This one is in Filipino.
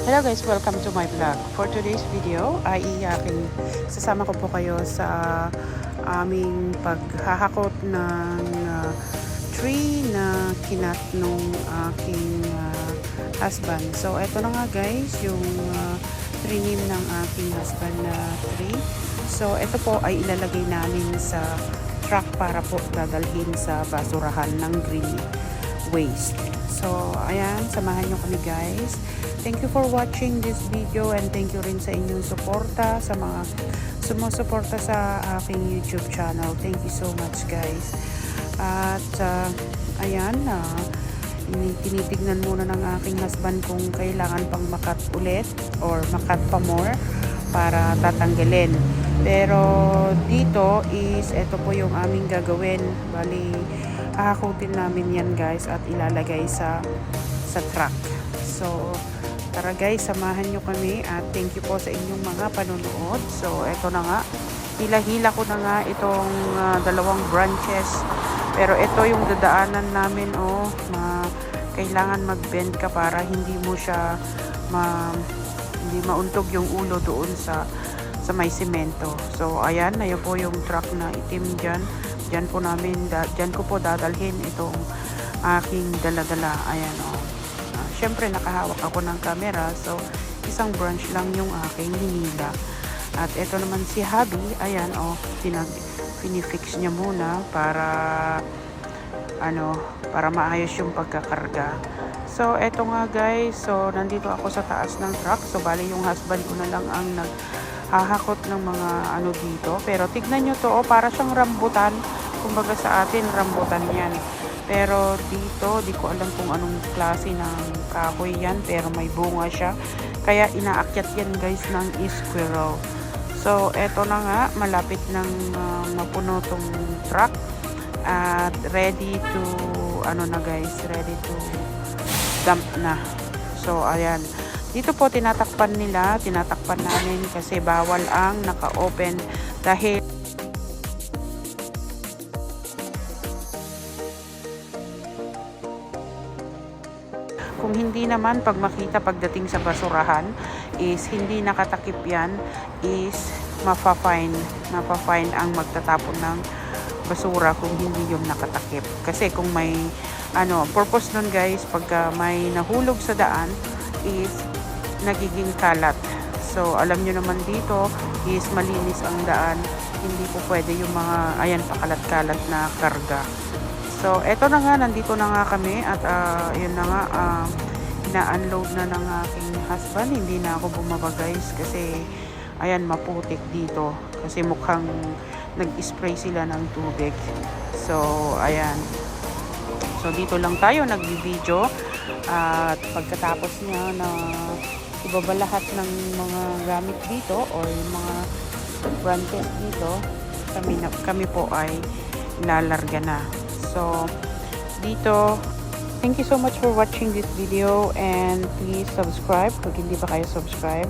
Hello guys, welcome to my vlog. For today's video ay aking sasama ko po kayo sa aming paghahakot ng uh, tree na kinat nung aking uh, husband. So eto na nga guys, yung uh, tree name ng aking husband na tree. So ito po ay ilalagay namin sa truck para po dadalhin sa basurahan ng green waste. So, ayan, samahan nyo kami guys. Thank you for watching this video and thank you rin sa inyong suporta, sa mga sumusuporta sa aking YouTube channel. Thank you so much guys. At, uh, ayan, uh, tinitignan muna ng aking husband kung kailangan pang makat ulit or makat pa more para tatanggalin. Pero dito is ito po yung aming gagawin. Bali, hahakutin namin yan guys at ilalagay sa sa truck. So, tara guys, samahan nyo kami at thank you po sa inyong mga panonood. So, eto na nga. Hila-hila ko na nga itong ah, dalawang branches. Pero ito yung dadaanan namin oh, ma kailangan mag-bend ka para hindi mo siya ma hindi mauntog yung ulo doon sa sa may semento. So, ayan, ayun po yung truck na itim dyan. Dyan po namin, da, dyan ko po dadalhin itong aking daladala. Ayan, o. Oh. Uh, Siyempre, nakahawak ako ng camera. So, isang branch lang yung aking hinila. At ito naman si Habi, ayan, o. Oh, pinag, pinifix niya muna para ano, para maayos yung pagkakarga. So, eto nga guys. So, nandito ako sa taas ng truck. So, bali yung husband ko na lang ang nag hahakot ng mga ano dito. Pero tignan nyo to, oh, para siyang rambutan. Kumbaga sa atin, rambutan yan. Pero dito, di ko alam kung anong klase ng kahoy yan. Pero may bunga siya. Kaya inaakyat yan guys ng squirrel. So, eto na nga, malapit ng uh, mapuno tong truck. At ready to, ano na guys, ready to dump na. So, ayan. Dito po tinatakpan nila, tinatakpan namin kasi bawal ang naka-open dahil kung hindi naman pag makita pagdating sa basurahan is hindi nakatakip yan is mafa-fine ang magtatapon ng basura kung hindi yung nakatakip. Kasi kung may ano purpose nun guys pagka may nahulog sa daan is nagiging kalat. So, alam nyo naman dito is malinis ang daan. Hindi po pwede yung mga, ayan, pakalat-kalat na karga. So, eto na nga, nandito na nga kami at uh, yun na nga, uh, ina-unload na ng aking husband. Hindi na ako bumaba guys kasi, ayan, maputik dito. Kasi mukhang nag-spray sila ng tubig. So, ayan. So, dito lang tayo nag-video. At pagkatapos niya na ibaba lahat ng mga gamit dito or yung mga branches dito, kami, na, kami po ay lalarga na. So, dito, thank you so much for watching this video and please subscribe kung hindi pa kayo subscribe.